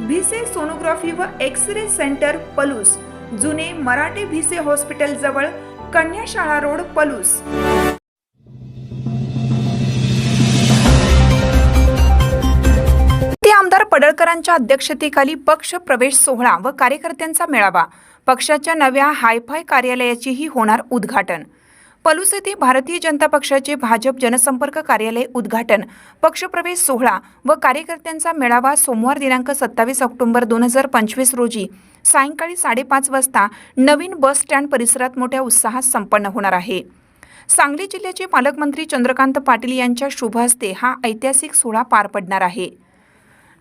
Bhise sonography व X ray centre Palus. जुने Marathe Bhise hospital जवळ कन्याशाळा रोड पलूस. ते आमदार पडळकरांच्या अध्यक्षतेखाली पक्ष प्रवेश सोहळा व कार्यकर्त्यांचा मेळावा. पक्षाच्या नव्या हायफाय कार्यालयाचीही होणार उद्घाटन. पलूस येथे भारतीय जनता पक्षाचे भाजप जनसंपर्क कार्यालय उद्घाटन. पक्षप्रवेश सोहळा व कार्यकर्त्यांचा मेळावा सोमवार दिनांक सत्तावीस ऑक्टोबर दोन हजार पंचवीस रोजी. सायंकाळी साडेपाच वाजता नवीन बस स्टँड परिसरात मोठ्या उत्साहात संपन्न होणार आहे. सांगली जिल्ह्याचे पालकमंत्री चंद्रकांत पाटील यांच्या शुभ हस्ते हा ऐतिहासिक सोहळा पार पडणार आहे.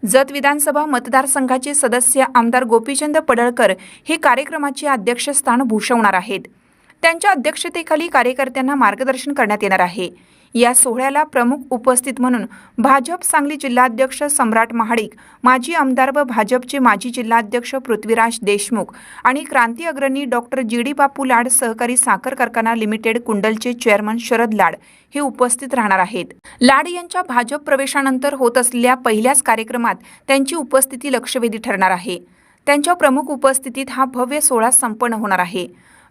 जत विधानसभा मतदारसंघाचे सदस्य आमदार गोपीचंद पडळकर हे कार्यक्रमाचे अध्यक्षस्थान भूषवणार आहेत. त्यांच्या अध्यक्षतेखाली कार्यकर्त्यांना मार्गदर्शन करण्यात येणार आहे. या सोहळ्याला प्रमुख उपस्थित म्हणून भाजप सांगली जिल्हाध्यक्ष सम्राट महाडिक माजी आमदार व भाजपचे माजी जिल्हाध्यक्ष पृथ्वीराज देशमुख आणि क्रांती अग्रणी डॉक्टर जी डी बापू लाड सहकारी साखर कारखाना लिमिटेड कुंडलचे चेअरमन शरद लाड हे उपस्थित राहणार आहेत. लाड यांच्या भाजप प्रवेशानंतर होत असलेल्या पहिल्याच कार्यक्रमात त्यांची उपस्थिती लक्षवेधी ठरणार आहे. त्यांच्या प्रमुख उपस्थितीत हा भव्य सोहळा संपन्न होणार आहे.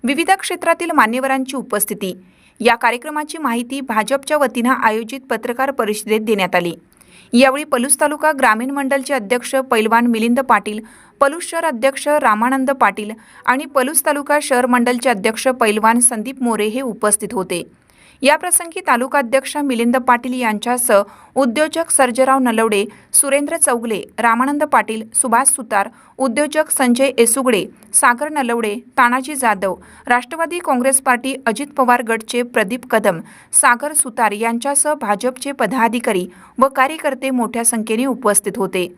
विविध क्षेत्रातील मान्यवरांची उपस्थिती. या कार्यक्रमाची माहिती भाजपच्या वतीनं आयोजित पत्रकार परिषदेत देण्यात आली. यावेळी पलूस तालुका ग्रामीण मंडलचे अध्यक्ष पैलवान मिलिंद पाटील पलूस शहर अध्यक्ष रामानंद पाटील आणि पलूस तालुका शहर मंडलचे अध्यक्ष पैलवान संदीप मोरे हे उपस्थित होते. याप्रसंगी तालुकाध्यक्ष मिलिंद पाटील यांच्यासह उद्योजक सर्जराव नलवडे सुरेंद्र चौगले रामानंद पाटील सुभाष सुतार उद्योजक संजय एसुगडे सागर नलवडे तानाजी जाधव राष्ट्रवादी काँग्रेस पार्टी अजित पवार गटचे प्रदीप कदम सागर सुतार यांच्यासह भाजपचे पदाधिकारी व कार्यकर्ते मोठ्या संख्येने उपस्थित होते.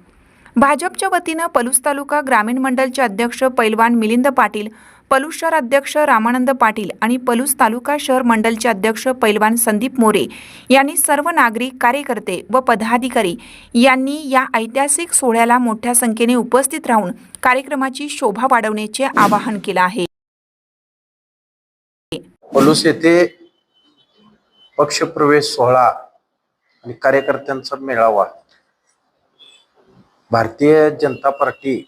भाजपच्या वतीनं पलूस तालुका ग्रामीण मंडलचे अध्यक्ष पैलवान मिलिंद पाटील पलूस शहर अध्यक्ष रामानंद पाटील आणि पलूस तालुका शहर मंडलचे अध्यक्ष पैलवान संदीप मोरे यांनी सर्व नागरिक कार्यकर्ते व पदाधिकारी यांनी या ऐतिहासिक सोहळ्याला मोठ्या संख्येने उपस्थित राहून कार्यक्रमाची शोभा वाढवण्याचे आवाहन केलं आहे. पलूस येथे पक्षप्रवेश सोहळा आणि कार्यकर्त्यांचा मेळावा भारतीय जनता पार्टी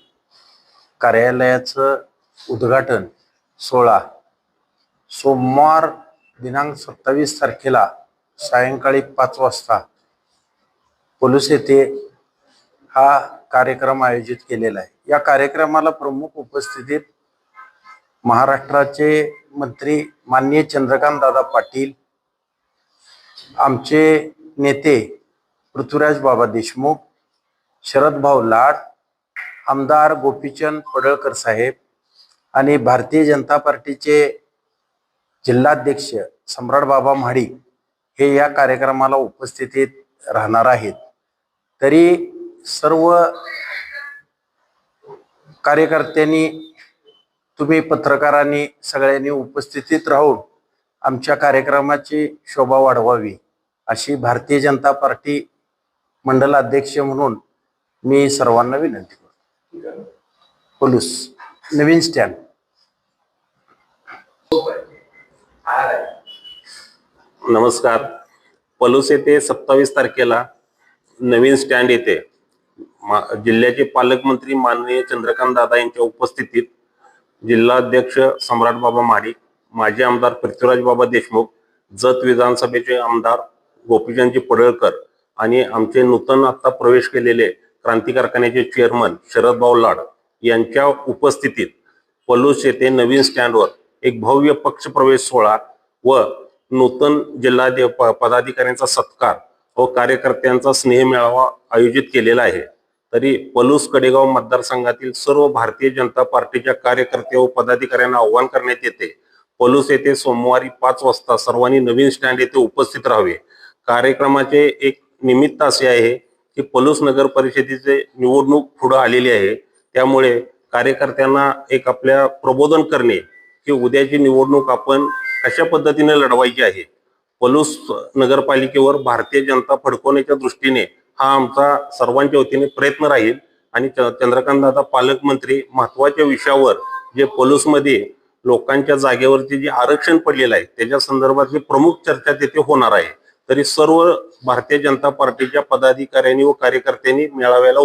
कार्यालयाचं उद्घाटन सोळा सोमवार दिनांक सत्तावीस तारखेला सायंकाळी पाच वाजता पोलीस येथे हा कार्यक्रम आयोजित केलेला आहे. या कार्यक्रमाला प्रमुख उपस्थितीत महाराष्ट्राचे मंत्री माननीय चंद्रकांत दादा पाटील आमचे नेते पृथ्वीराज बाबा देशमुख शरद भाऊ लाड आमदार गोपीचंद पडळकर साहेब आणि भारतीय जनता पार्टीचे जिल्हाध्यक्ष सम्राट बाबा म्हाडी हे या कार्यक्रमाला उपस्थितीत राहणार आहेत. तरी सर्व कार्यकर्त्यांनी तुम्ही पत्रकारांनी सगळ्यांनी उपस्थितीत राहून आमच्या कार्यक्रमाची शोभा वाढवावी अशी भारतीय जनता पार्टी मंडल अध्यक्ष म्हणून मी सर्वांना विनंती करतो. पोलूस. नवीन स्टँड नमस्कार. पलूस येथे सत्तावीस तारखेला नवीन स्टँड येथे मा- जिल्ह्याचे पालकमंत्री माननीय चंद्रकांत दादा यांच्या उपस्थितीत जिल्हाध्यक्ष सम्राट बाबा माडी माजी आमदार पृथ्वीराज बाबा देशमुख जत विधानसभेचे आमदार गोपीचंदजी पडळकर आणि आमचे नूतन आता प्रवेश केलेले क्रांती कारखान्याचे चेअरमन शरद भाऊ लाड यांच्या उपस्थितीत पलूस येथे नवीन स्टँडवर एक भव्य पक्षप्रवेश सोहळा व नूतन जिल्हाधि प- पदाधिकाऱ्यांचा सत्कार व कार्यकर्त्यांचा स्नेह मेळावा आयोजित केलेला आहे. तरी पलूस कडेगाव मतदारसंघातील सर्व भारतीय जनता पार्टीच्या कार्यकर्ते व पदाधिकाऱ्यांना आव्हान करण्यात येते. पलूस येथे सोमवारी पाच वाजता सर्वांनी नवीन स्टँड येथे उपस्थित राहावे. कार्यक्रमाचे एक निमित्त असे आहे की पलूस नगर परिषदेचे निवडणूक पुढे आलेली आहे. त्यामुळे कार्यकर्त्यांना एक आपल्या प्रबोधन करणे की उद्याची निवडणूक आपण कशा पद्धतीने लढवायची आहे? पलूस नगरपालिकेवर भारतीय जनता फडकवण्याच्या दृष्टीने हा आमचा सर्वांच्या वतीने प्रयत्न राहील. आणि चंद्रकांत दादा पालकमंत्री महत्त्वाच्या विषयावर जे पलूसमध्ये लोकांच्या जागेवरती जे आरक्षण पडलेलं आहे त्याच्या संदर्भातली प्रमुख चर्चा तेथे होणार आहे तरी सर्व भारतीय जनता पार्टीच्या पदाधिकाऱ्यांनी व कार्यकर्त्यांनी मेळाव्याला